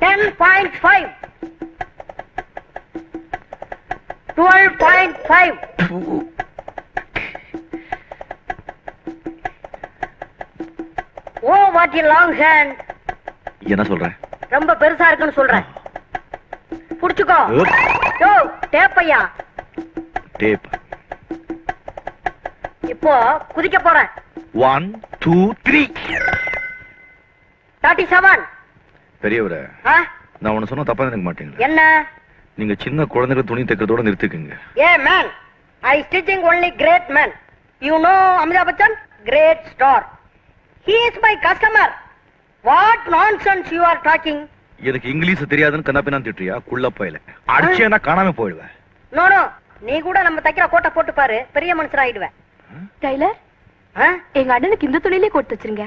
Ten point five twelve point five oh what you long hand என்ன சொல்ற? ரொம்ப பெருசா இருக்குன்னு சொல்றேன் புடிச்சுக்கோ. யோ டேப்பையா. டேப். இப்போ குதிக்க போறேன். One two three thirty seven பெரியவர நான் உன்ன சொன்ன தப்பா நினைக்க மாட்டீங்களா. என்ன? நீங்க சின்ன குழந்தைகள் துணி தைக்கிறதோட நிறுத்திக்குங்க. Hey man I stitching only great man you know Amitabh Bachchan great star he is my customer what nonsense you are talking English English தெரியாதுன்னு கண்ணா திட்டுறியா? குள்ள போயில. அடிச்சேன்னா காணாம போயிடுவேன். நோ நோ நீ கூட நம்ம தைக்கிற கோட்டை போட்டு பாரு. பெரிய மனுஷன் ஆயிடுவேன் டைலர்? எங்க அண்ணனுக்கு இந்த துணியிலே கொடுத்து வச்சிருங்க.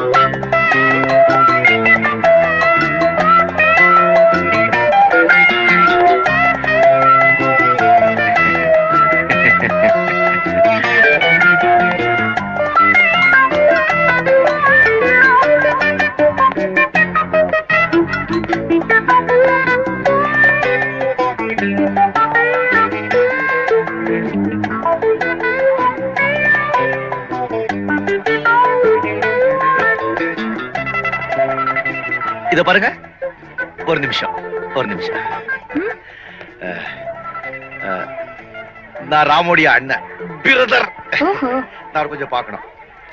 இத பாருங்க. ஒரு நிமிஷம் ஒரு நிமிஷம். நான் ராமோடைய அண்ணன் பிரதர். ஓஹோ. நான் கொஞ்சம் பார்க்கணும்.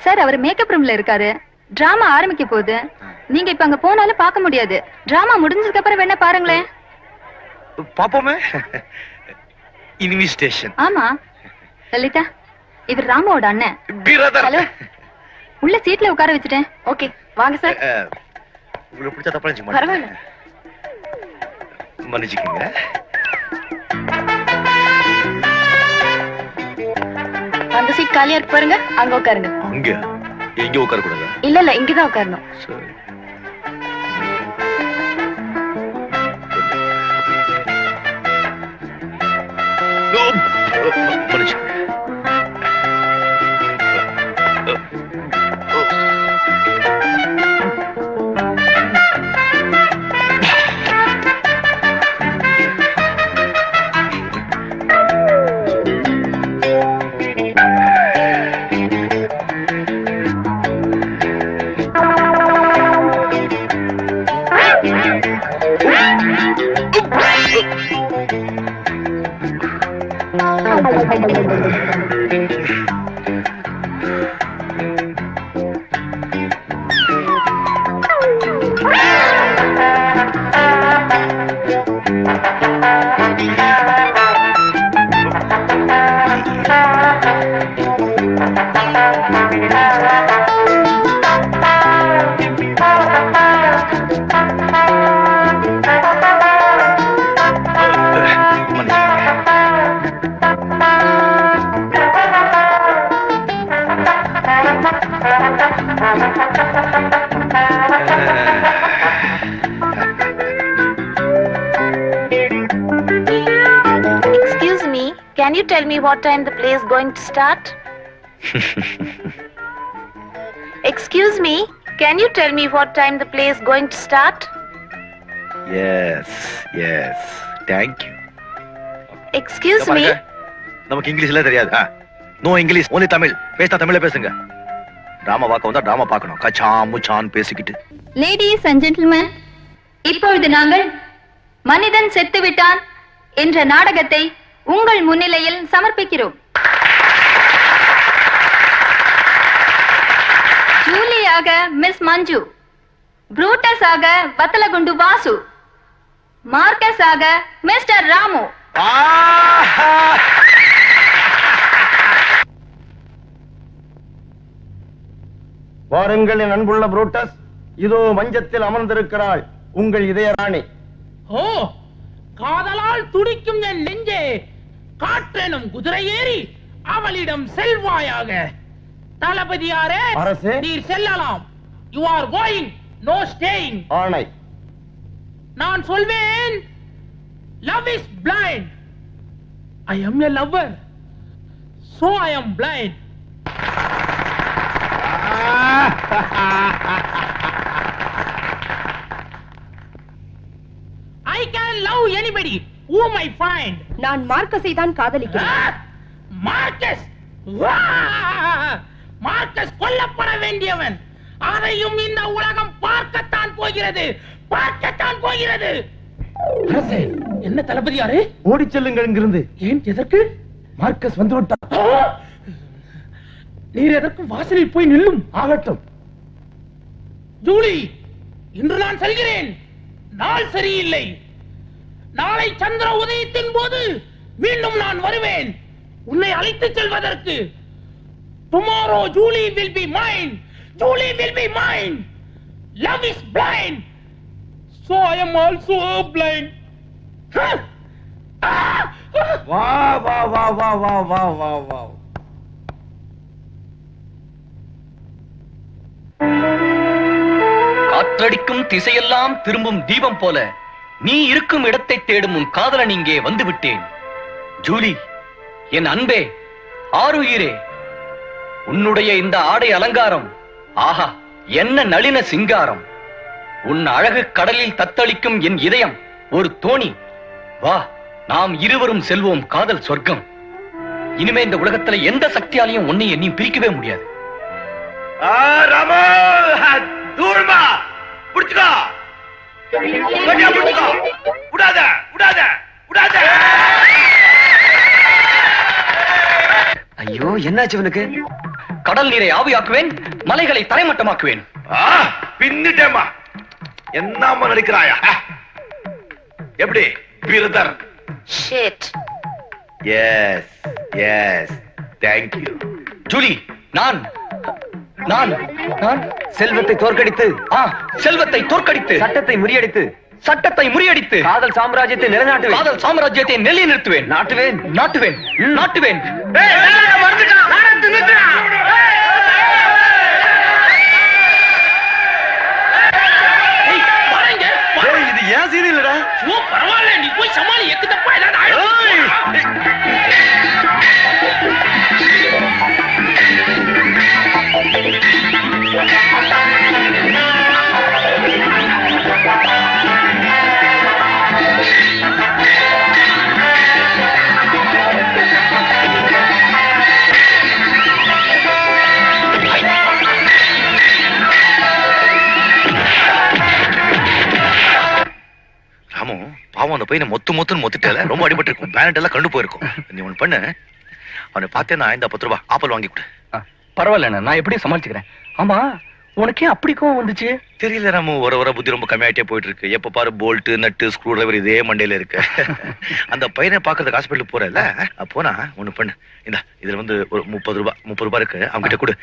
சார் அவர் மேக்கப் ரூம்ல இருக்காரு. டிராமா ஆரம்பிக்க போகுது. நீங்க இப்ப அங்க போனாலும் பார்க்க முடியாது. டிராமா முடிஞ்சதுக்கு அப்புறம் வேணா பாருங்களேன். பாப்போமே இன்விஸ்டேஷன் ஆமா. லலிதா இவர் ராமாவோட அண்ணன். பிரதர். ஹலோ. உள்ள சீட்ல உட்கார வச்சுட்டேன். ஓகே வாங்க சார். உங்களுக்கு பிடிச்ச தப்பா பரவாயில்ல. மாட்டேன். மன்னிச்சுக்கங்க. அந்த சீட் காலியா இருக்கு பாருங்க அங்க உட்காருங்க. அங்க? எங்க உட்கார கூடாது இல்ல இல்ல இங்கதான் உட்காரணும். சரி. மன்னிச்சுக்கங்க. Tell me what time the play is going to start? Excuse me, can you tell me what time the play is going to start? Yes, yes. Thank you. Excuse me, நமக்கு இங்கிலீஷ்ல தெரியாது நோ இங்கிலீஷ் ஒன்லி தமிழ் பேசினா தமிழ்ல பேசுங்க drama பார்க்க வந்தா drama பார்க்கணும் கச்சா முச்சான் பேசிக்கிட்டு லேடிஸ் அண்ட் ஜென்டில்மேன் இப்பொழுது நாங்கள் மனிதன் செத்து விட்டான் என்ற நாடகத்தை உங்கள் முன்னிலையில் சமர்ப்பிக்கிறோம். ஜூலியாக மிஸ் மஞ்சு புரூட்டஸ் ஆக வத்தலகுண்டு வாசு மார்க்கஸ் ஆக மிஸ்டர் ராமு! வாருங்கள் என் அன்புள்ள புரூட்டஸ் இதோ மஞ்சத்தில் அமர்ந்திருக்கிறாள் உங்கள் இதய ராணி ஓ காதலால் துடிக்கும் என் நெஞ்சே காற்றெனும் குதிரை ஏறி அவளிடம் செல்வாயாக. தளபதியாரே அரசே. நீர் செல்லலாம். You are going no staying ஆணை. நான் சொல்வேன் love is blind I am a lover so I am blind I can love anybody whom I find? நான் மார்க்கஸை தான் காதலிக்கிறேன். மார்க்கஸ்! மார்க்கஸ் கொல்லப்பட வேண்டியவன். அதையும் இந்த உலகம் பார்க்கத்தான் போகிறது. பார்க்கத்தான் போகிறது. அரசே, என்ன தளபதியாரு? ஓடிச் செல்லுங்கள் இங்கிருந்து. ஏன் எதற்கு? மார்க்கஸ் வந்து விட்டார் ஆ! நீர் எதற்கு வாசலில் போய் நில்லும்? ஆகட்டும். ஜூலி இன்று நான் செல்கிறேன். நாள் சரியில்லை. நாளை சந்திர உதயத்தின் போது மீண்டும் நான் வருவேன். உன்னை அழைத்துச் செல்வதற்கு tomorrow Julie will be mine Julie will be mine love is blind so I am also blind வா வா வா வா வா வா வா வா. காற்றடிக்கும் திசையெல்லாம் திரும்பும் தீபம் போல நீ இருக்கும் இடத்தை தேடும் உன் காதலன் இங்கே வந்து விட்டேன் ஜூலி என் அன்பே ஆருயிரே உன்னுடைய இந்த ஆடை அலங்காரம் ஆஹா என்ன நளின சிங்காரம். உன் அழகு கடலில் தத்தளிக்கும் என் இதயம் ஒரு தோணி. வா நாம் இருவரும் செல்வோம் காதல் சொர்க்கம். இனிமே இந்த உலகத்துல எந்த சக்தியாலையும் உன்னை என்னையும் பிரிக்கவே முடியாது. ஆ ரமோ தூர்மா புடிச்சுக்கோ. விடாத விடாத விடாத. ஐயோ என்னாச்சு இவனுக்கு? கடல் நீரை ஆவியாக்குவேன் மலைகளை தரைமட்டமாக்குவேன். ஆ, பின்னிட்டேம்மா. என்னம்மா நடிக்கிறாயா. எப்படி brother Shit. Yes yes thank you Julie நான் நான் நான் செல்வத்தை தோற்கடித்து ஆ செல்வத்தை தோற்கடித்து சட்டத்தை முறியடித்து சட்டத்தை முறியடித்து காதல் சாம்ராஜ்யத்தை நிலைநாட்டுவேன் காதல் சாம்ராஜ்யத்தை நெல்லி நிறுத்துவேன் நாட்டுவேன் நாட்டுவேன் நாட்டுவேன். இது ஏன் ஐயோ, பரவாயில்ல நீ போய் சமாளி எக்கு தப்பா அந்த பையனை மொத்து மொத்துன்னு மொத்திட்டால ரொம்ப அடிபட்டு இருக்கும் பேனட் எல்லாம் கண்டு போயிருக்கும். நீ ஒண்ணு பண்ணு. அவனை பார்த்தேன்னா இந்த பத்து ரூபாய் ஆப்பிள் வாங்கி கொடு. பரவாயில்ல நான் எப்படி சமாளிச்சுக்கிறேன். ஆமா உனக்கே அப்படி கோவம் வந்துச்சு? தெரியல ராமு வர வர புத்தி ரொம்ப கம்மியாயிட்டே போயிட்டு இருக்கு எப்ப பாரு போல்ட் நட்டு ஸ்க்ரூ டிரைவர் இதே மண்டையில இருக்கு. அந்த பையனை பாக்குறதுக்கு ஹாஸ்பிட்டல் போறல போனா ஒண்ணு பண்ணு. இந்த இதுல வந்து ஒரு முப்பது ரூபாய் முப்பது ரூபாய் இருக்கு. அவங்க கிட்ட கொடு.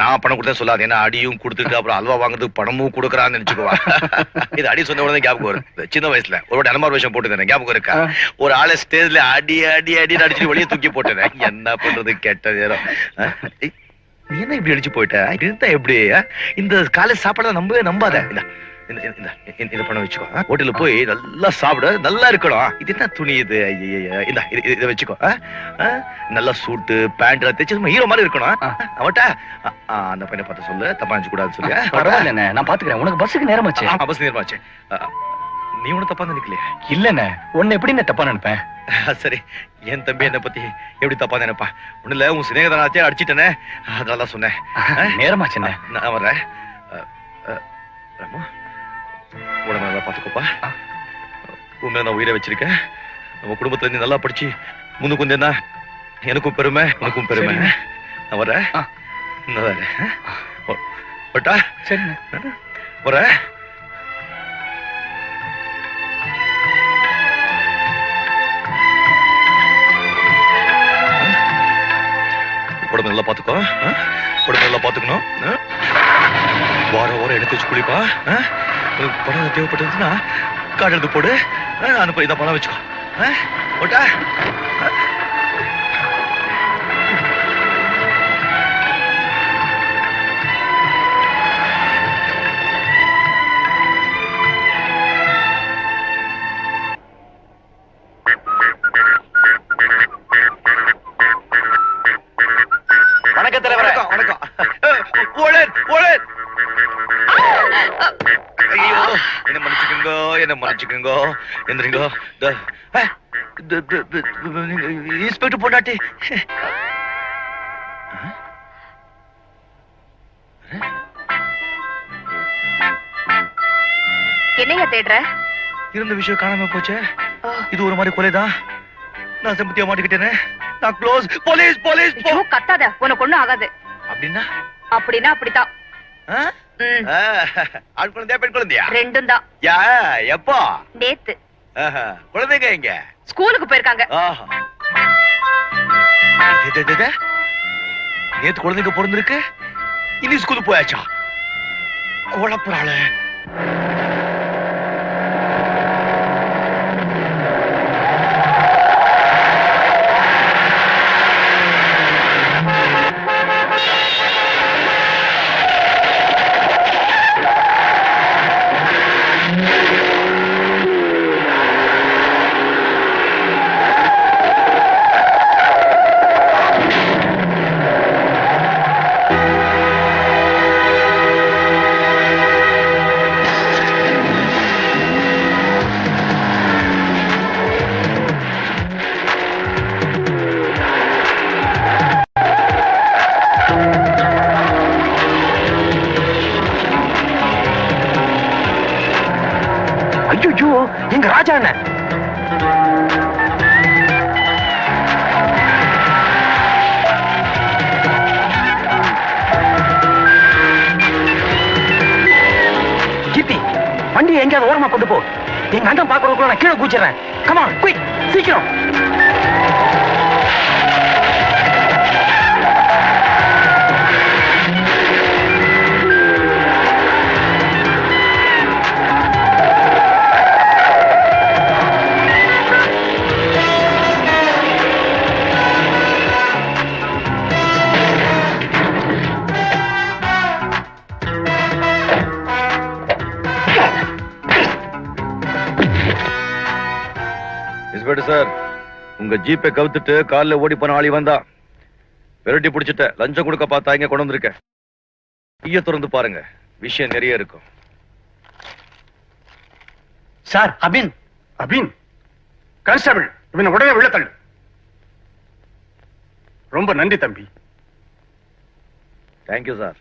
நான் பணம் கொடுத்தேன் சொல்லாது. ஏன்னா அடியும் கொடுத்துட்டு அப்புறம் அல்வா வாங்குறதுக்கு பணமும் கொடுக்குறான்னு நினைச்சுக்குவா இது அடி சொன்ன உடனே ஞாபகம் வரும். சின்ன வயசுல ஒரு வாட்டி அனுமார் விஷயம் போட்டுருந்தேன் ஞாபகம் இருக்கா? ஒரு ஆளை ஸ்டேஜ்ல அடி அடி அடி அடிச்சு வெளியே தூக்கி போட்டுறேன். என்ன பண்றது கெட்ட நேரம். நீ என்ன இப்படி அடிச்சு போயிட்ட? இருந்தா எப்படி? இந்த காலேஜ் சாப்பாடு நம்பவே நம்பாத. இந்த பண்ண வச்சுக்கோ. ஆ? ஹோட்டல்ல போய் நல்லா சாப்பிடு. நல்லா இருக்கணும். இது என்ன துணி இது. இந்த இது- வச்சுக்கோ? நல்லா சூட்டு பேண்ட் தைச்சு ஹீரோ மாதிரி இருக்கணும். அவட்ட அந்த பையனை பார்த்து சொல்லு. தப்பா நினைச்சு கூடாது சொல்லு பரவாயில்ல நான் பாத்துக்கிறேன். உனக்கு பஸ்ஸுக்கு நேரமாச்சு பஸ் நேரமாச்சு நீ ஒண்ணு தப்பா நினைக்கலையே? இல்லண்ணே. உன்னை எப்படி நான் தப்பா நினைப்பேன்? சரி. என் தம்பி என்ன பத்தி எப்படி தப்பா நினைப்பா? ஒண்ணு இல்ல. உன் சிநேகதானாச்சே அடிச்சிட்டனே. அதனால சொன்னேன்? நேரமாச்சுண்ணே நான் வர்றேன். ராமு. உடம்பு நல்லா பாத்துக்கோப்பா உண்மையில நான் உயிரை வச்சிருக்கேன். நம்ம குடும்பத்துல இருந்து நல்லா படிச்சு முன்னுக்கு வந்தேன்னா எனக்கும் பெருமை உனக்கும் பெருமை. நான் வரேன் ஆ. நான் வரேன் உடம்பு நல்லா பாத்துக்கோ ஆ? உடம்பு நல்லா பாத்துக்கணும் ஆ? வாரம் வாரம் எடுத்து வச்சு குளிப்பா. பணம் தேவைப்பட்டதுன்னா கார்டு எடுத்து போடு அனுப்ப இதை பணம் வச்சுக்கோ. ஓட்டா வணக்கம் தலைவர். வணக்கம். என்ன மன்னிச்சுக்கோங்க எந்திரிங்கோ. இன்ஸ்பெக்டர் பொண்டாட்டி. என்னைய தேடுற? இருந்த விஷயம் காணாம போச்சே. இது ஒரு மாதிரி கொலைதான். நான் செம்பத்தியா மாட்டிக்கிட்டேனே. நான் க்ளோஸ் போலீஸ் போலீஸ் கத்தாத. உனக்கு ஒண்ணும் ஆகாது. அப்படின்னா? அப்படின்னா அப்படித்தான். ஆண் குழந்தையா பெண் குழந்தையா? ரெண்டும் தான் யா எப்போ? நேத்து. குழந்தைங்க எங்க? ஸ்கூலுக்கு போயிருக்காங்க. நேத்து குழந்தைங்க பிறந்திருக்கு. இனி ஸ்கூலுக்கு போயாச்சா? குழப்பறாளே ஐயோ எங்க ராஜா என்ன? கீர்த்தி வண்டியை எங்கேயாவது ஓரமா கொண்டு போ. எங்க அண்ணன் பாக்குறதுக்குள்ள நான் கீழே கூச்சிடுறேன் கமான் குயிக் சீக்கிரம். இன்ஸ்பெக்டர் சார் உங்க ஜீப்பை கவுத்துட்டு கால்ல ஓடி போன ஆளி வந்தா விரட்டி பிடிச்சிட்ட லஞ்சம் கொடுக்க பார்த்தா இங்க கொண்டு வந்திருக்க. ஈய திறந்து பாருங்க விஷயம் நிறைய இருக்கும். சார் அபின் அபின் கான்ஸ்டபிள் இவனை உடனே உள்ள தள்ளு. ரொம்ப நன்றி தம்பி. Thank you sir